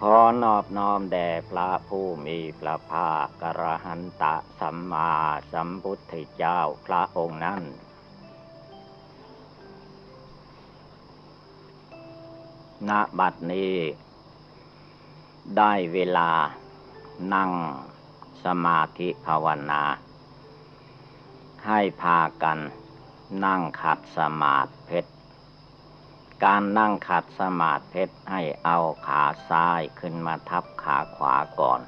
ขอนอบน้อมแด่พระผู้มีพระภาคกระหันตะสัมมาสัมพุทธเจ้าพระองค์นั้น ณ บัดนี้ ได้เวลานั่งสมาธิภาวนา ให้พากันนั่งขัดสมาธิ การนั่งขัดสมาธิให้เอาขาซ้ายขึ้นมาทับขาขวาก่อน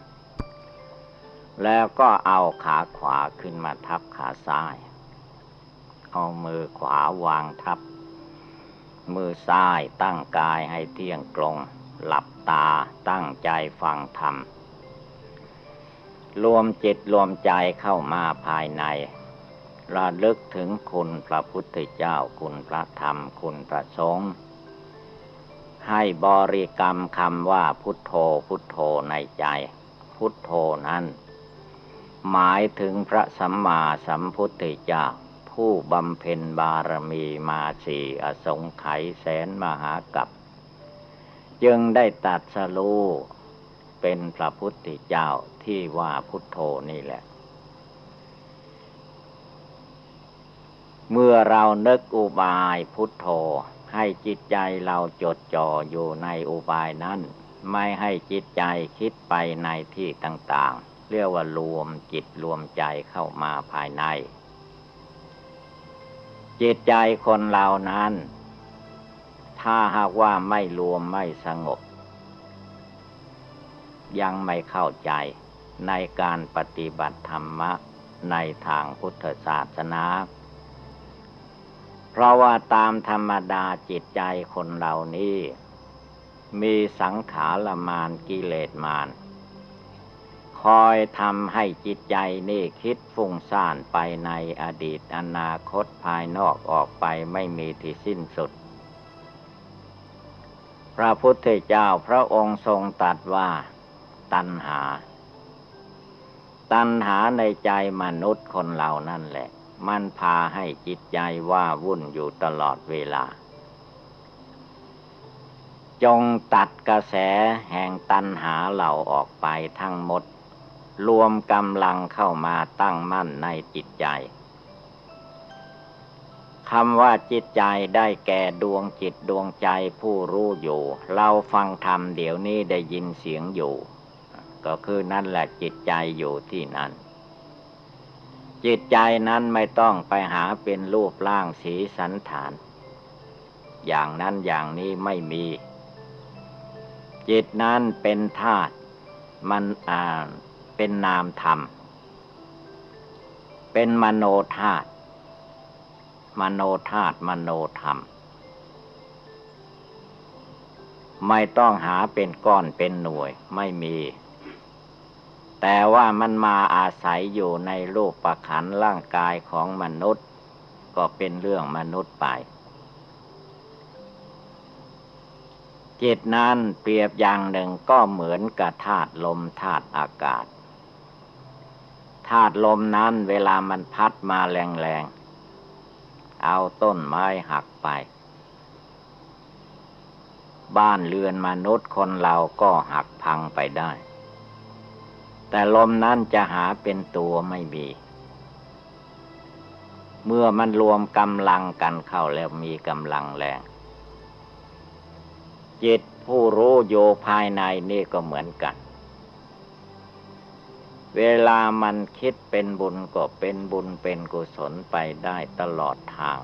แล้วก็เอาขาขวาขึ้นมาทับขาซ้าย เอามือขวาวางทับ มือซ้ายตั้งกายให้เที่ยงตรง หลับตาตั้งใจฟังธรรม รวมจิตรวมใจเข้ามาภายใน ระลึกถึงคุณพระพุทธเจ้าคุณพระธรรมคุณพระสงฆ์ให้บริกรรมคำว่าพุทโธพุทโธในใจ พุทโธนั้น หมายถึงพระสัมมาสัมพุทธเจ้า ผู้บำเพ็ญบารมีมาสีอสงไขยแสนมหากับจึงได้ตัดสรู้เป็นพระพุทธเจ้าที่ว่าพุทโธนี่แหละ เมื่อเรานึกอุบายพุทโธ ให้จิตใจเราจดจ่ออยู่ในอุบายนั้น ไม่ให้จิตใจคิดไปในที่ต่างๆ เรียกว่ารวมจิตรวมใจเข้ามาภายใน จิตใจคนเรานั้น ถ้าหากว่าไม่รวมไม่สงบ ยังไม่เข้าใจในการปฏิบัติธรรมะในทางพุทธศาสนา เพราะว่าตามธรรมดาจิตใจคนเหล่านี้ มีสังขารมานกิเลสมานคอยทำให้จิตใจนี่คิดฟุ้งซ่านไปในอดีตอนาคตภายนอกออกไปไม่มีที่สิ้นสุด พระพุทธเจ้าพระองค์ทรงตรัสว่า ตัณหา ตัณหาในใจมนุษย์คนเหล่านั่นแหละ มันพาให้จิตใจว่าวุ่นอยู่ตลอดเวลา จงตัดกระแสแห่งตัณหาเหล่าออกไปทั้งหมด รวมกำลังเข้ามาตั้งมั่นในจิตใจคำว่าจิตใจได้แก่ดวงจิตดวงใจผู้รู้อยู่ เราฟังธรรมเดี๋ยวนี้ได้ยินเสียงอยู่ ก็คือนั่นแหละจิตใจอยู่ที่นั่น จิตใจนั้นไม่ต้องไปหาเป็นรูปร่างสีสันฐาน อย่างนั้นอย่างนี้ไม่มี จิตนั้นเป็นธาตุมันอ่าเป็นนามธรรม เป็นมโนธาตุมโนธาตุมโนธรรม ไม่ต้องหาเป็นก้อนเป็นหน่วยไม่มี แต่ว่ามันมาอาศัยอยู่ในรูปประขันร่างกายของมนุษย์ ก็เป็นเรื่องมนุษย์ไป จิตนั้นเปรียบอย่างหนึ่งก็เหมือนกับธาตุลมธาตุอากาศธาตุลมนั้นเวลามันพัดมาแรงๆ เอาต้นไม้หักไป บ้านเรือนมนุษย์คนเราก็หักพังไปได้ แต่ลมนั้นจะหาเป็นตัวไม่มี เมื่อมันรวมกำลังกันเข้าแล้วมีกำลังแรง จิตผู้รู้โยภายในนี่ก็เหมือนกัน เวลามันคิดเป็นบุญก็เป็นบุญเป็นกุศลไปได้ตลอดทาง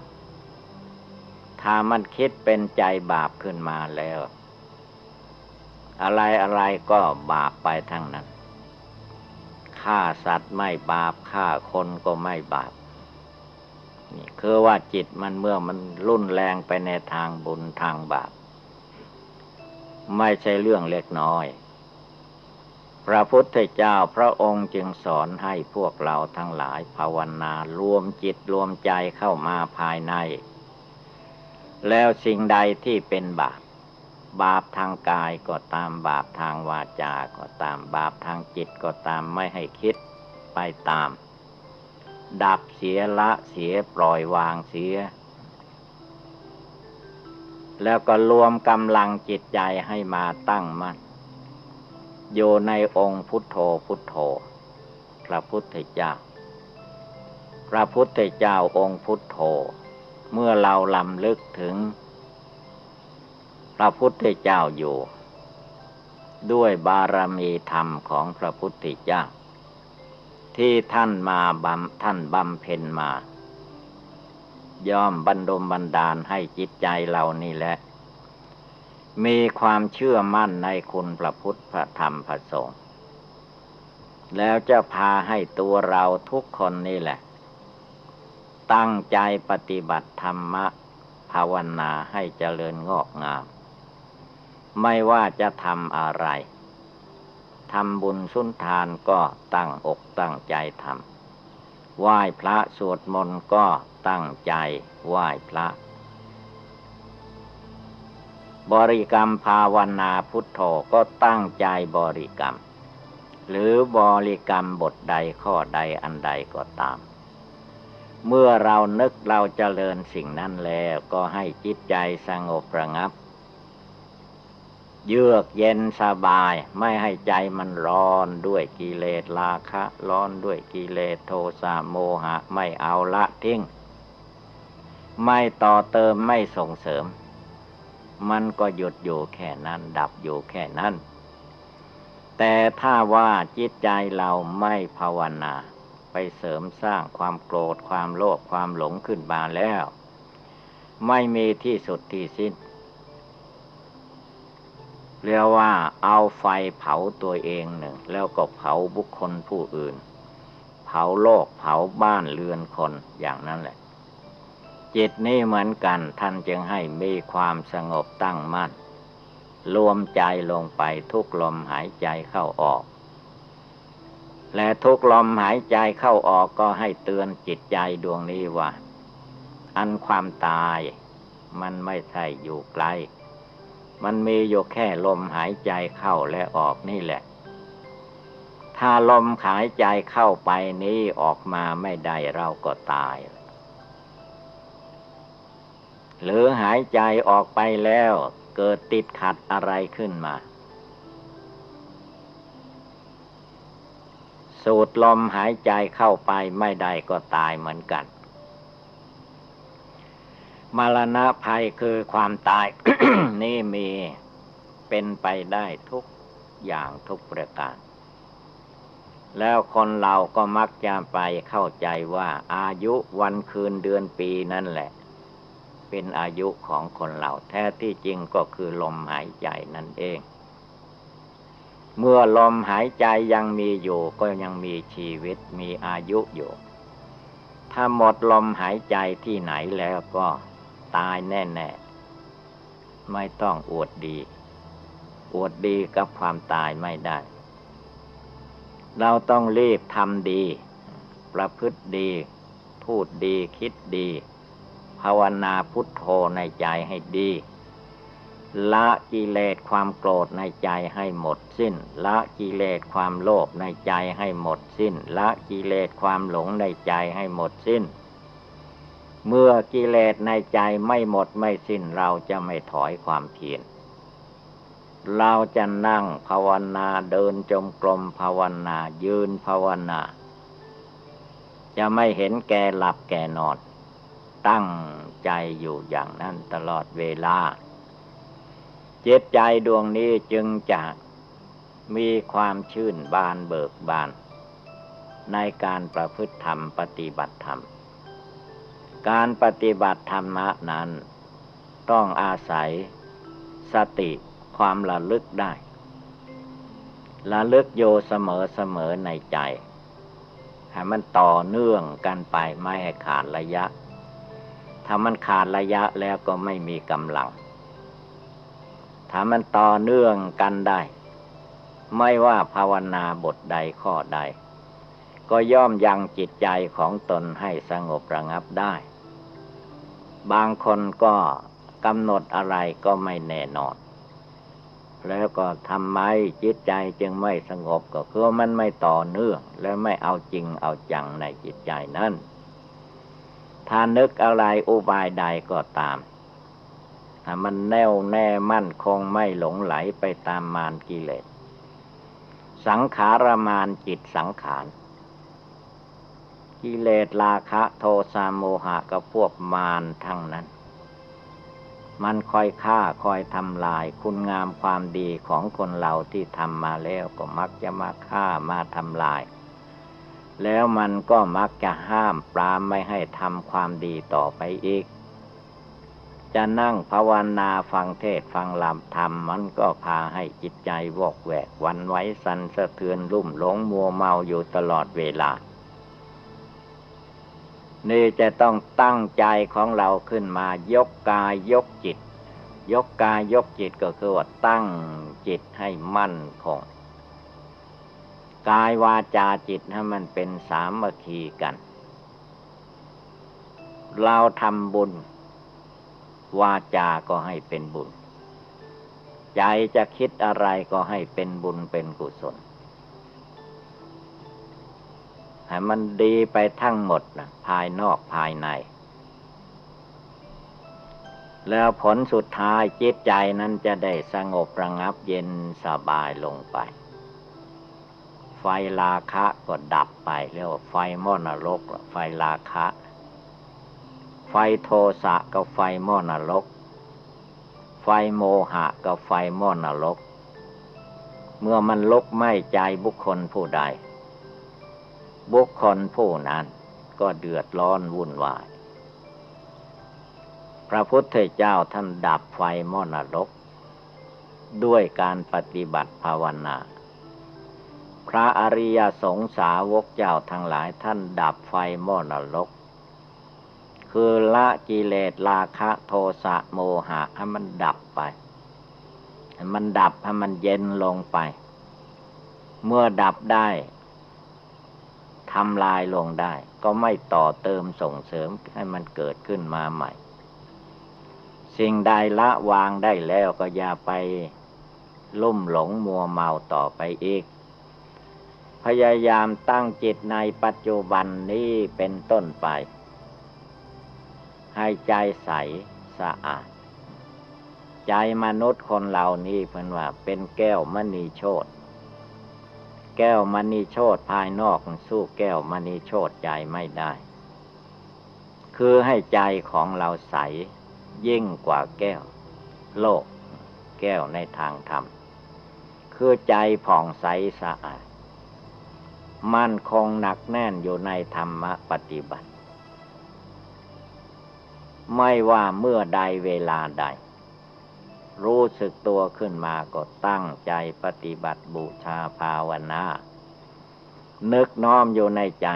ถ้ามันคิดเป็นใจบาปขึ้นมาแล้ว อะไรอะไรก็บาปไปทั้งนั้น ฆ่าสัตว์ไม่บาปฆ่าคนก็ไม่บาปนี่คือว่าจิตมันเมื่อมันรุนแรงไปในทางบุญทางบาป ไม่ใช่เรื่องเล็กน้อย พระพุทธเจ้าพระองค์จึงสอนให้พวกเราทั้งหลายภาวนารวมจิตรวมใจเข้ามาภายใน แล้วสิ่งใดที่เป็นบาป บาปทางกายก็ตามบาปทางวาจาก็ตามบาปทางจิตก็ตามไม่ให้คิดไปตาม ดับเสียละเสียปล่อยวางเสีย แล้วก็รวมกำลังจิตใจให้มาตั้งมั่นอยู่ในองค์พุทโธพุทโธ พระพุทธเจ้า พระพุทธเจ้าองค์พุทโธ เมื่อเราลำลึกถึง พระพุทธเจ้าอยู่ ด้วยบารมีธรรมของพระพุทธเจ้า ที่ท่านมาบำท่านบำเพ็ญมา ย่อมบรรดมบันดาลให้จิตใจเรานี่แหละ มีความเชื่อมั่นในคุณพระพุทธพระธรรมพระสงฆ์แล้วจะพาให้ตัวเราทุกคนนี่แหละ ตั้งใจปฏิบัติธรรมะภาวนาให้เจริญงอกงาม ไม่ว่าจะทำอะไรทำบุญสุนทานก็ตั้งอกตั้งใจทำไหว้พระสวดมนต์ก็ตั้งใจไหว้พระ บริกรรมภาวนาพุทโธก็ตั้งใจบริกรรม หรือบริกรรมบทใดข้อใดอันใดก็ตาม เมื่อเรานึกเราจเจริญสิ่งนั้นแล้วก็ให้จิตใจสงบระงับ เยือกเย็นสบาย ไม่ให้ใจมันร้อนด้วยกิเลสราคะ ร้อนด้วยกิเลสโทสะโมหะ ไม่เอาละทิ้ง ไม่ต่อเติมไม่ส่งเสริม มันก็หยุดอยู่แค่นั้น ดับอยู่แค่นั้น แต่ถ้าว่าจิตใจเราไม่ภาวนา ไปเสริมสร้างความโกรธความโลภความหลงขึ้นมาแล้ว ไม่มีที่สุดที่สิ้น เรียกว่าเอาไฟเผาตัวเองหนึ่ง แล้วก็เผาบุคคลผู้อื่น เผาโลกเผาบ้านเรือนคนอย่างนั้นแหละ จิตนี้เหมือนกันท่านจึงให้มีความสงบตั้งมั่นรวมใจลงไปทุกลมหายใจเข้าออก และทุกลมหายใจเข้าออกก็ให้เตือนจิตใจดวงนี้ว่า อันความตายมันไม่ใช่อยู่ไกล มันมีอยู่แค่ลมหายใจเข้าและออกนี่แหละ ถ้าลมหายใจเข้าไปนี้ออกมาไม่ได้เราก็ตาย หรือหายใจออกไปแล้วเกิดติดขัดอะไรขึ้นมา สูดลมหายใจเข้าไปไม่ได้ก็ตายเหมือนกัน มรณะภัยคือความตาย นี่มีเป็นไปได้ทุกอย่างทุกประการ แล้วคนเราก็มักจะไปเข้าใจว่า อายุวันคืนเดือนปีนั่นแหละ เป็นอายุของคนเราแท้ที่จริงก็คือลมหายใจนั่นเอง เมื่อลมหายใจยังมีอยู่ก็ยังมีชีวิตมีอายุอยู่ถ้าหมดลมหายใจที่ไหนแล้วก็ ตายแน่ๆ ไม่ต้องอวดดี อวดดีกับความตายไม่ได้ เราต้องรีบทำดี ประพฤติดี พูดดีคิดดี ภาวนาพุทโธในใจให้ดีละกิเลสความโกรธในใจให้หมดสิ้น ละกิเลสความโลภในใจให้หมดสิ้น ละกิเลสความหลงในใจให้หมดสิ้น เมื่อกิเลสในใจไม่หมดไม่สิ้นเราจะไม่ถอยความเพียรเราจะนั่งภาวนาเดินจมกรมภาวนายืนภาวนา จะไม่เห็นแก่หลับแก่นอนตั้งใจอยู่อย่างนั้นตลอดเวลา เจตใจดวงนี้จึงจะมีความชื่นบานเบิกบาน ในการประพฤติธรรมปฏิบัติธรรม การปฏิบัติธรรมนั้น ต้องอาศัยสติความระลึกได้ ระลึกโยเสมอเสมอในใจ ให้มันต่อเนื่องกันไปไม่ให้ขาดระยะ ถ้ามันขาดระยะแล้วก็ไม่มีกำลัง ถ้ามันต่อเนื่องกันได้ ไม่ว่าภาวนาบทใดข้อใด ก็ย่อมยังจิตใจของตนให้สงบระงับได้ บางคนก็กำหนดอะไรก็ไม่แน่นอน แล้วก็ทำไมจิตใจจึงไม่สงบก็คือมันไม่ต่อเนื่อง และไม่เอาจริงเอาจังในจิตใจนั้นถ้านึกอะไรอุบายใดก็ตามถ้ามันแน่วแน่มั่นคงไม่หลงไหลไปตามมารกิเลส สังขารมานจิตสังขาร กิเลสราคะ โทสะโมหะกับพวกมารทั้งนั้น มันคอยฆ่าคอยทำลาย คุณงามความดีของคนเราที่ทำมาแล้วก็มักจะมาฆ่ามาทำลาย แล้วมันก็มักจะห้ามปรามไม่ให้ทำความดีต่อไปอีก จะนั่งภาวนาฟังเทศฟังลำธรรม มันก็พาให้จิตใจวอกแวกวันไว้สันสะเทือนรุ่มหลงมัวเมาอยู่ตลอดเวลา นี่จะต้องตั้งใจของเราขึ้นมายกกายยกจิต ยกกายยกจิตก็คือว่าตั้งจิตให้มั่นคงกายวาจาจิตให้มันเป็นสามัคคีกัน เราทำบุญ วาจาก็ให้เป็นบุญ ใจจะคิดอะไรก็ให้เป็นบุญเป็นกุศล ให้มันดีไปทั้งหมดนะภายนอกภายใน แล้วผลสุดท้ายจิตใจนั้นจะได้สงบระงับเย็นสบายลงไป ไฟราคะก็ดับไปเรียกว่าไฟมอนรก ไฟราคะ ไฟโทสะก็ไฟมอนรก ไฟโมหะก็ไฟมอนรก เมื่อมันลกไหม้ใจบุคคลผู้ใด บุคคลผู้นั้นก็เดือดร้อนวุ่นวาย พระพุทธเจ้าท่านดับไฟมอนรก ด้วยการปฏิบัติภาวนา พระอริยสงสาวกเจ้าทั้งหลายท่านดับไฟมอนรก คือละกิเลสราคะโทสะโมหะให้มันดับไปให้มันดับให้มันเย็นลงไป เมื่อดับได้ ทำลายลงได้ ก็ไม่ต่อเติมส่งเสริมให้มันเกิดขึ้นมาใหม่ สิ่งใดละวางได้แล้วก็อย่าไปลุ่มหลงมัวเมาต่อไปอีก พยายามตั้งจิตในปัจจุบันนี้เป็นต้นไป ให้ใจใสสะอาด ใจมนุษย์คนเหล่านี้เพื่อนว่าเป็นแก้วมณีโชต แก้วมณีโชตภายนอกสู้แก้วมณีโชตใจไม่ได้ คือให้ใจของเราใสยิ่งกว่าแก้ว โลก แก้วในทางธรรม คือใจผ่องใสสะอาด มั่นคงหนักแน่นอยู่ในธรรมปฏิบัติ ไม่ว่าเมื่อใดเวลาใด รู้สึกตัวขึ้นมาก็ตั้งใจปฏิบัติบูชาภาวนา นึกน้อมอยู่ในใจ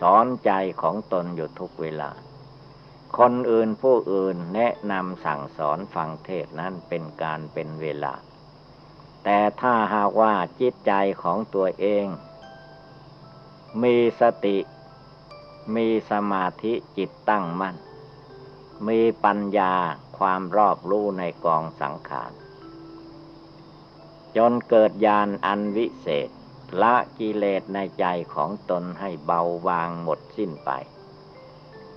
สอนใจของตนอยู่ทุกเวลา คนอื่นผู้อื่นแนะนำสั่งสอนฟังเทศนั้นเป็นการเป็นเวลา แต่ถ้าหากว่าจิตใจของตัวเอง มีสติ มีสมาธิจิตตั้งมั่น มีปัญญา ความรอบรู้ในกองสังขาร จนเกิดญาณอันวิเศษ ละกิเลสในใจของตนให้เบาบางหมดสิ้นไป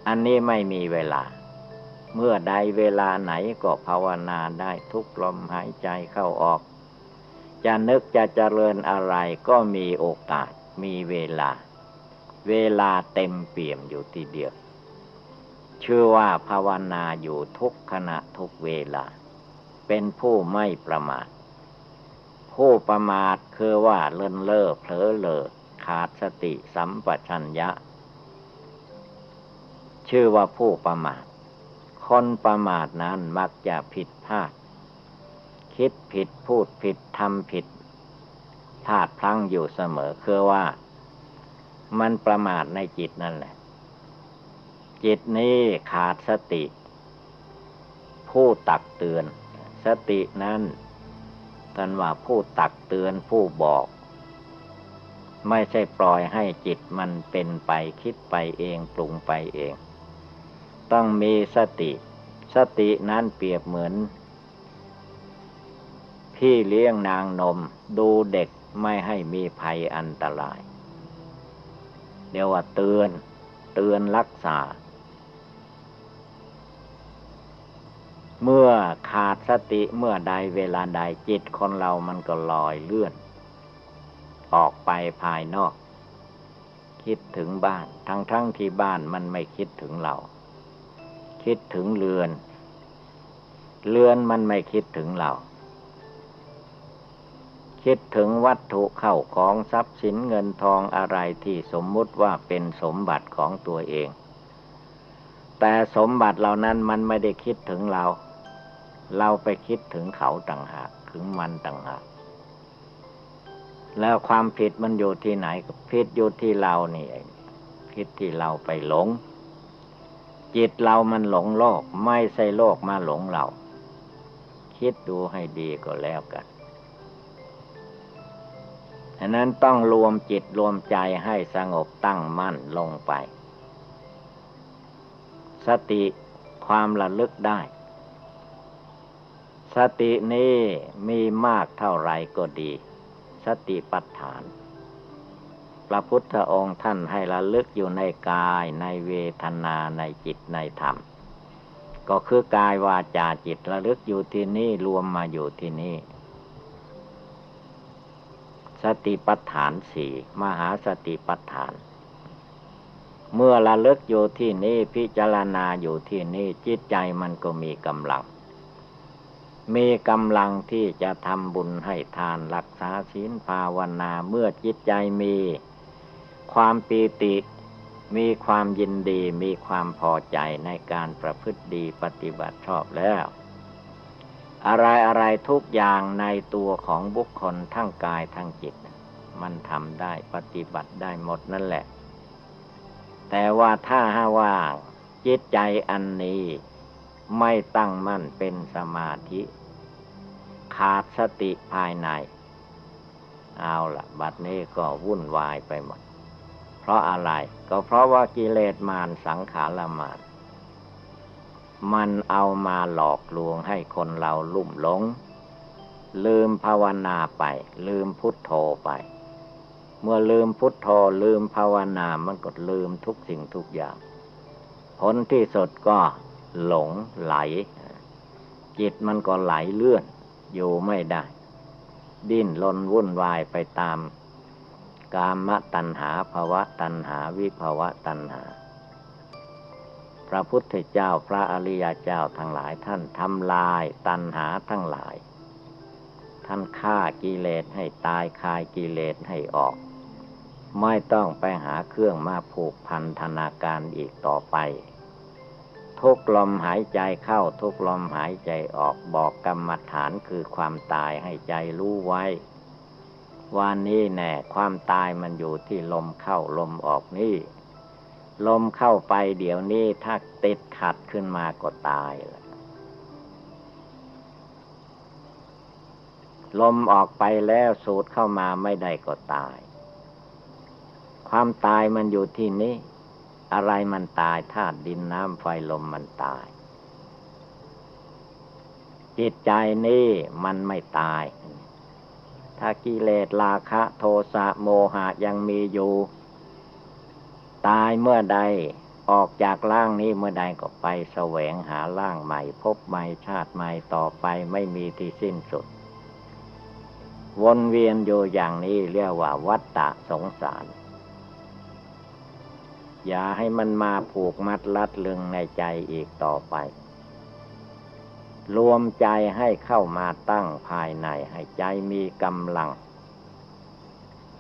อันนี้ไม่มีเวลา เมื่อใดเวลาไหนก็ภาวนาได้ทุกลมหายใจเข้าออก จะนึกจะเจริญอะไรก็มีโอกาสมีเวลา เวลาเต็มเปี่ยมอยู่ทีเดียว ชื่อว่าภาวนาอยู่ทุกขณะทุกเวลา เป็นผู้ไม่ประมาท ผู้ประมาทคือว่าเลินเล่อเผลอเลอขาดสติสัมปชัญญะ ชื่อว่าผู้ประมาท คนประมาทนั้นมักจะผิดพลาด คิดผิดพูดผิดทำผิดพลาดพลั้งอยู่เสมอคือว่า มันประมาทในจิตนั่นแหละ จิตนี้ขาดสติ ผู้ตักเตือน สตินั้นท่านว่าผู้ตักเตือนผู้บอก ไม่ใช่ปล่อยให้จิตมันเป็นไปคิดไปเองปรุงไปเอง ต้องมีสติ สตินั้นเปรียบเหมือน พี่เลี้ยงนางนมดูเด็กไม่ให้มีภัยอันตรายเดี๋ยวว่าเตือน เตือนรักษา เมื่อขาดสติเมื่อใดเวลาใดจิตคนเรามันก็ลอยเลื่อน ออกไปภายนอก คิดถึงบ้าน ทั้งทั้งที่บ้านมันไม่คิดถึงเรา คิดถึงเรือน เรือนมันไม่คิดถึงเรา คิดถึงวัตถุเข้าของทรัพย์สินเงินทองอะไรที่สมมุติว่าเป็นสมบัติของตัวเองแต่สมบัติเหล่านั้นมันไม่ได้คิดถึงเรา เราไปคิดถึงเขาต่างหากถึงมันต่างหากแล้วความผิดมันอยู่ที่ไหนผิดอยู่ที่เรานี่ผิดที่เราไปหลง จิตเรามันหลงโลกไม่ใช่โลกมาหลงเรา คิดดูให้ดีก็แล้วกันฉะนั้นต้องรวมจิตรวมใจให้สงบตั้งมั่นลงไป สติความระลึกได้ สตินี้มีมากเท่าไรก็ดี สติปัฏฐาน พระพุทธองค์ท่านให้ระลึกอยู่ในกายในเวทนาในจิตในธรรม ก็คือกายวาจาจิตระลึกอยู่ที่นี่รวมมาอยู่ที่นี่สติปัฏฐานสี่มหาสติปัฏฐาน เมื่อระลึกอยู่ที่นี่พิจารณาอยู่ที่นี่จิตใจมันก็มีกำลัง มีกำลังที่จะทำบุญให้ทานรักษาศีลภาวนาเมื่อจิตใจมี ความปีติ มีความยินดี มีความพอใจในการประพฤติดีปฏิบัติชอบแล้ว อะไรอะไรทุกอย่างในตัวของบุคคลทั้งกายทั้งจิต มันทำได้ปฏิบัติได้หมดนั่นแหละ แต่ว่าถ้าหาว่าจิตใจอันนี้ ไม่ตั้งมั่นเป็นสมาธิ ขาดสติภายใน เอาละบัดนี้ก็วุ่นวายไปหมด เพราะอะไรก็เพราะว่ากิเลสมารสังขารมารมันเอามาหลอกลวงให้คนเราลุ่มหลง ลืมภาวนาไป ลืมพุทโธไป เมื่อลืมพุทโธลืมภาวนามันก็ลืมทุกสิ่งทุกอย่าง ผลที่สุดก็ หลงไหล จิตมันก็ไหลเลื่อน อยู่ไม่ได้ ดิ้นลนวุ่นวายไปตาม กามตัณหาภาวะตัณหาวิภาวะตัณหา พระพุทธเจ้าพระอริยเจ้าทั้งหลายท่านทำลายตัณหาทั้งหลาย ท่านฆ่ากิเลสให้ตายคายกิเลสให้ออกไม่ต้องไปหาเครื่องมาผูกพันธนาการอีกต่อไป ทุกลมหายใจเข้าทุกลมหายใจออกบอกกรรมฐานคือความตายให้ใจรู้ไว้ วันนี้แน่ความตายมันอยู่ที่ลมเข้าลมออกนี่ ลมเข้าไปเดี๋ยวนี้ถ้าติดขัดขึ้นมาก็ตายลลมออกไปแล้วสูดเข้ามาไม่ได้ก็ตาย ความตายมันอยู่ที่นี้ อะไรมันตายธาตุดินน้ำไฟลมมันตาย จิตใจนี่มันไม่ตาย ถ้ากิเลสราคะ โทสะโมหะยังมีอยู่ ตายเมื่อใดออกจากร่างนี้เมื่อใดก็ไปแสวงหาร่างใหม่ พบใหม่ชาติใหม่ต่อไปไม่มีที่สิ้นสุด วนเวียนอยู่อย่างนี้เรียกว่าวัฏฏะสงสาร อย่าให้มันมาผูกมัดลัดลึงในใจอีกต่อไป รวมใจให้เข้ามาตั้งภายในให้ใจมีกำลัง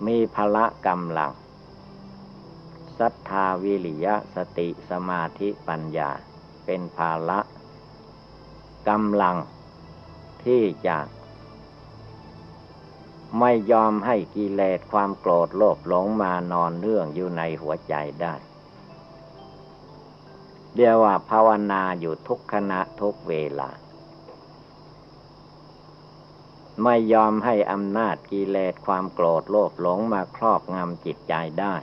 มีพละกำลังศรัทธาวิริยะสติสมาธิปัญญาเป็นภาละกำลังที่จะไม่ยอมให้กิเลสความโกรธโลภหลงมานอนเนื่องอยู่ในหัวใจได้ เรียกว่าภาวนาอยู่ทุกขณะทุกเวลา ไม่ยอมให้อำนาจกิเลสความโกรธโลภหลงมาครอบงำจิตใจได้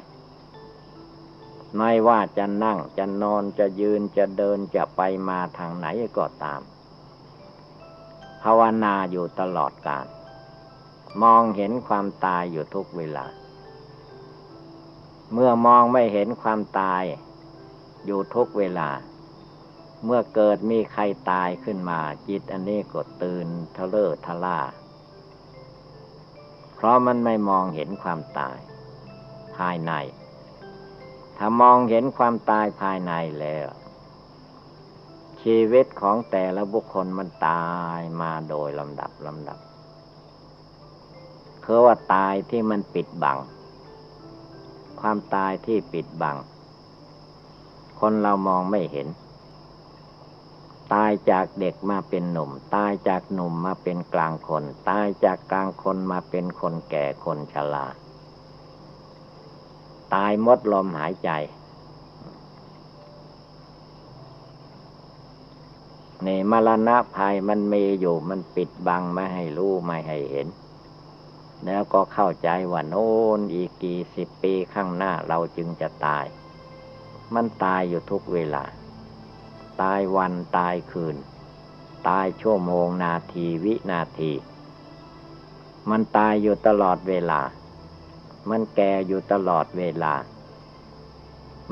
ไม่ว่าจะนั่งจะนอนจะยืนจะเดินจะไปมาทางไหนก็ตาม ภาวนาอยู่ตลอดกาลมองเห็นความตายอยู่ทุกเวลา เมื่อมองไม่เห็นความตาย อยู่ทุกเวลา เมื่อเกิดมีใครตายขึ้นมา จิตอันนี้ก็ตื่นทะเลอทะล่า เพราะมันไม่มองเห็นความตาย ภายใน ถ้ามองเห็นความตายภายในแล้ว ชีวิตของแต่ละบุคคลมันตายมาโดยลำดับลำดับคือว่าตายที่มันปิดบัง ความตายที่ปิดบัง คนเรามองไม่เห็น ตายจากเด็กมาเป็นหนุ่ม ตายจากหนุ่มมาเป็นกลางคน ตายจากกลางคนมาเป็นคนแก่คนชราตายมดลมหายใจ นี่มรณะภัยมันมีอยู่มันปิดบังไม่ให้รู้ไม่ให้เห็น แล้วก็เข้าใจว่าโน้นอีกกี่สิบปีข้างหน้าเราจึงจะตาย มันตายอยู่ทุกเวลา ตายวันตายคืน ตายชั่วโมงนาทีวินาที มันตายอยู่ตลอดเวลา มันแก่อยู่ตลอดเวลา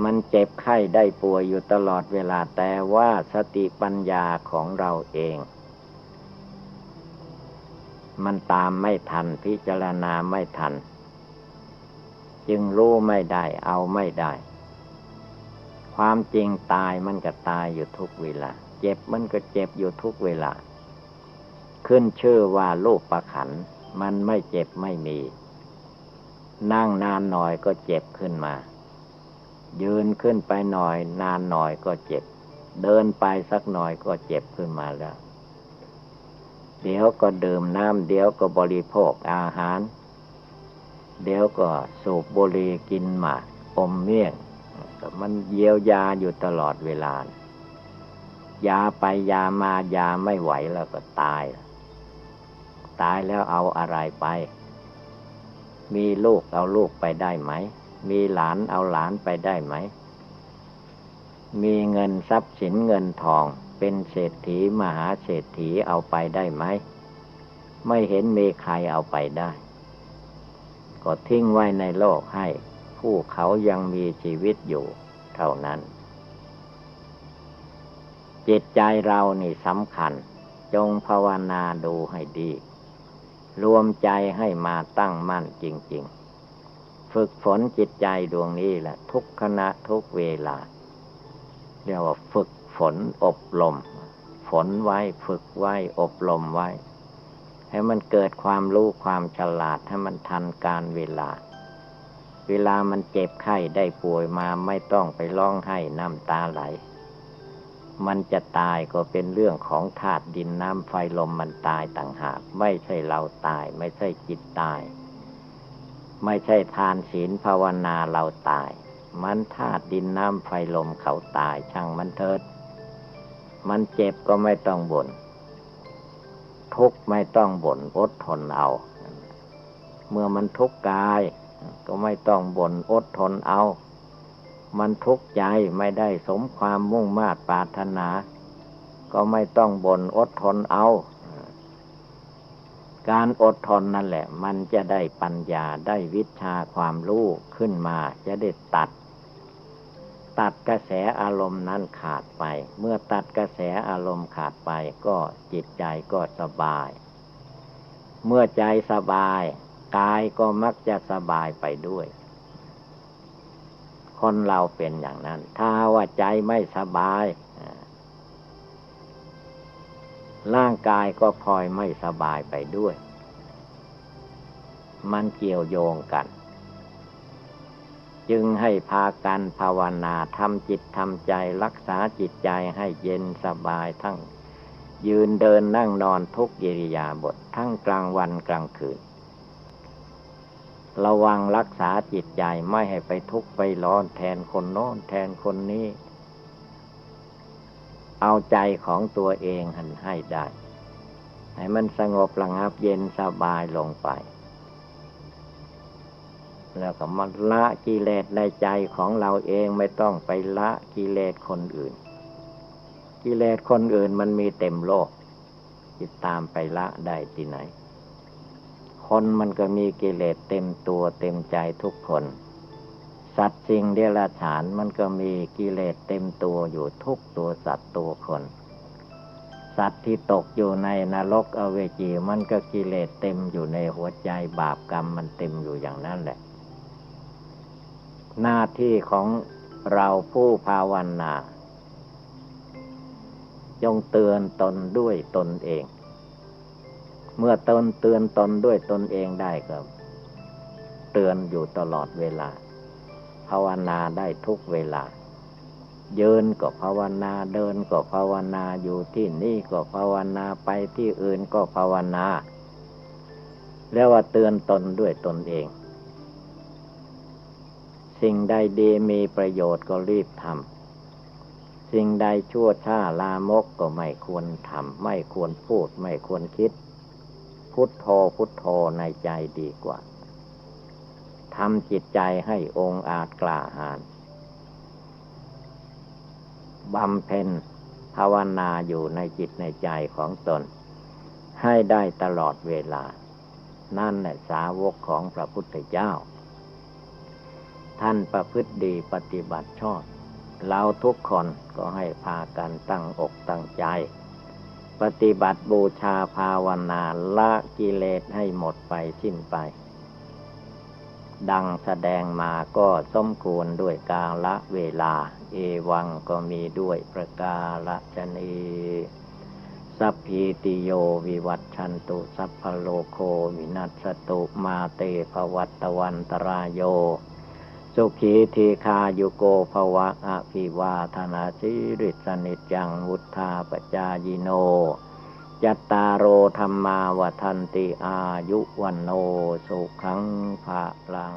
มันเจ็บไข้ได้ป่วยอยู่ตลอดเวลาแต่ว่าสติปัญญาของเราเอง มันตามไม่ทันพิจารณาไม่ทัน จึงรู้ไม่ได้เอาไม่ได้ ความจริงตายมันก็ตายอยู่ทุกเวลา เจ็บมันก็เจ็บอยู่ทุกเวลา ขึ้นชื่อว่าลูกประขัน มันไม่เจ็บไม่มี นั่งนานหน่อยก็เจ็บขึ้นมา ยืนขึ้นไปหน่อย นานหน่อยก็เจ็บ เดินไปสักหน่อยก็เจ็บขึ้นมาแล้ว เดี๋ยวก็ดื่มน้ำเดี๋ยวก็บริโภคอาหาร เดี๋ยวก็สูบบุหรี่กินหมากอมเมี่ยง มันเยียวยาอยู่ตลอดเวลายาไปยามายาไม่ไหวแล้วก็ตาย ตายแล้วเอาอะไรไป มีลูกเอาลูกไปได้ไหม มีหลานเอาหลานไปได้ไหม มีเงินทรัพย์สินเงินทองเป็นเศรษฐีมหาเศรษฐีเอาไปได้ไหม ไม่เห็นมีใครเอาไปได้ ก็ทิ้งไว้ในโลกให้ ผู้เขายังมีชีวิตอยู่เท่านั้น จิตใจเรานี่สำคัญ จงภาวนาดูให้ดี รวมใจให้มาตั้งมั่นจริง ๆ ฝึกฝนจิตใจดวงนี้แหละทุกขณะทุกเวลา เรียกว่าฝึกฝนอบรมฝนไว้ฝึกไว้อบรมไว้ ให้มันเกิดความรู้ความฉลาดให้มันทันการเวลา เวลามันเจ็บไข้ได้ป่วยมาไม่ต้องไปร้องไห้น้ำตาไหล มันจะตายก็เป็นเรื่องของธาตุดินน้ำไฟลมมันตายต่างหาก ไม่ใช่เราตาย ไม่ใช่จิตตาย ไม่ใช่ทานศีลภาวนาเราตาย มันธาตุดินน้ำไฟลมเขาตายช่างมันเถิด มันเจ็บก็ไม่ต้องบน่นทุกข์ไม่ต้องบ่นอดทนเอา เมื่อมันทุกข์กาย ก็ไม่ต้องบ่นอดทนเอา มันทุกข์ใจไม่ได้สมความมุ่งมา่ปรารถนา ก็ไม่ต้องบ่นอดทนเอา การอดทนนั่นแหละ มันจะได้ปัญญาได้วิชาความรู้ขึ้นมาจะได้ตัด ตัดกระแสอารมณ์นั้นขาดไป เมื่อตัดกระแสอารมณ์ขาดไปก็จิตใจก็สบาย เมื่อใจสบาย กายก็มักจะสบายไปด้วย คนเราเป็นอย่างนั้น ถ้าว่าใจไม่สบาย ร่างกายก็พลอยไม่สบายไปด้วย มันเกี่ยวโยงกัน จึงให้พากันภาวนาทำจิตทำใจรักษาจิตใจให้เย็นสบายทั้งยืนเดินนั่งนอนทุกยิริยาบททั้งกลางวันกลางคืน ระวังรักษาจิตใจไม่ให้ไปทุกข์ไปร้อนแทนคนโน้นแทนคนนี้ เอาใจของตัวเองหันให้ได้ ให้มันสงบระงับเย็นสบายลงไป แล้วก็มาละกิเลสในใจของเราเองไม่ต้องไปละกิเลสคนอื่น กิเลสคนอื่นมันมีเต็มโลกจิตตามไปละได้ที่ไหน คนมันก็มีกิเลสเต็มตัวเต็มใจทุกคน สัตว์สิ่งเดรัจฉานมันก็มีกิเลสเต็มตัวอยู่ทุกตัวสัตว์ตัวคน สัตว์ที่ตกอยู่ในนรกอเวจีมันก็กิเลสเต็มอยู่ในหัวใจบาปกรรมมันเต็มอยู่อย่างนั้นแหละ หน้าที่ของเราผู้ภาวนาจงเตือนตนด้วยตนเอง เมื่อตนเตือนตนด้วยตนเองได้ก็เตือนอยู่ตลอดเวลา ภาวนาได้ทุกเวลา เยืนก็ภาวนาเดินก็ภาวนาอยู่ที่นี่ก็ภาวนาไปที่อื่นก็ภาวนาเรียกว่าเตือนตนด้วยตนเอง สิ่งใดดีมีประโยชน์ก็รีบทำสิ่งใดชั่วช้าลามกก็ไม่ควรทำไม่ควรพูดไม่ควรคิด พุทโธพุทโธในใจดีกว่าทำจิตใจให้องค์อาจกล้าหาญบำเพ็ญภาวนาอยู่ในจิตในใจของตน ให้ได้ตลอดเวลา นั่นแหละสาวกของพระพุทธเจ้า ท่านประพฤติดีปฏิบัติชอบ เราทุกคนก็ให้พากันตั้งอกตั้งใจ ปฏิบัติบูชาภาวนาละกิเลสให้หมดไปสิ้นไป ดังแสดงมาก็สมควรด้วยกาละเวลา เอวังก็มีด้วยประกาละชนีสัพพีติโยวิวัตชันตุ สัพพโลโควินัสตุมาเตภวัตวันตรายโย สุขีทีคายุโกภวะอภิวาธนาสิริสนิจังวุธาปจายิโนยัตตารโอธรรมาวทันติอายุวันโนสุขังภาลัง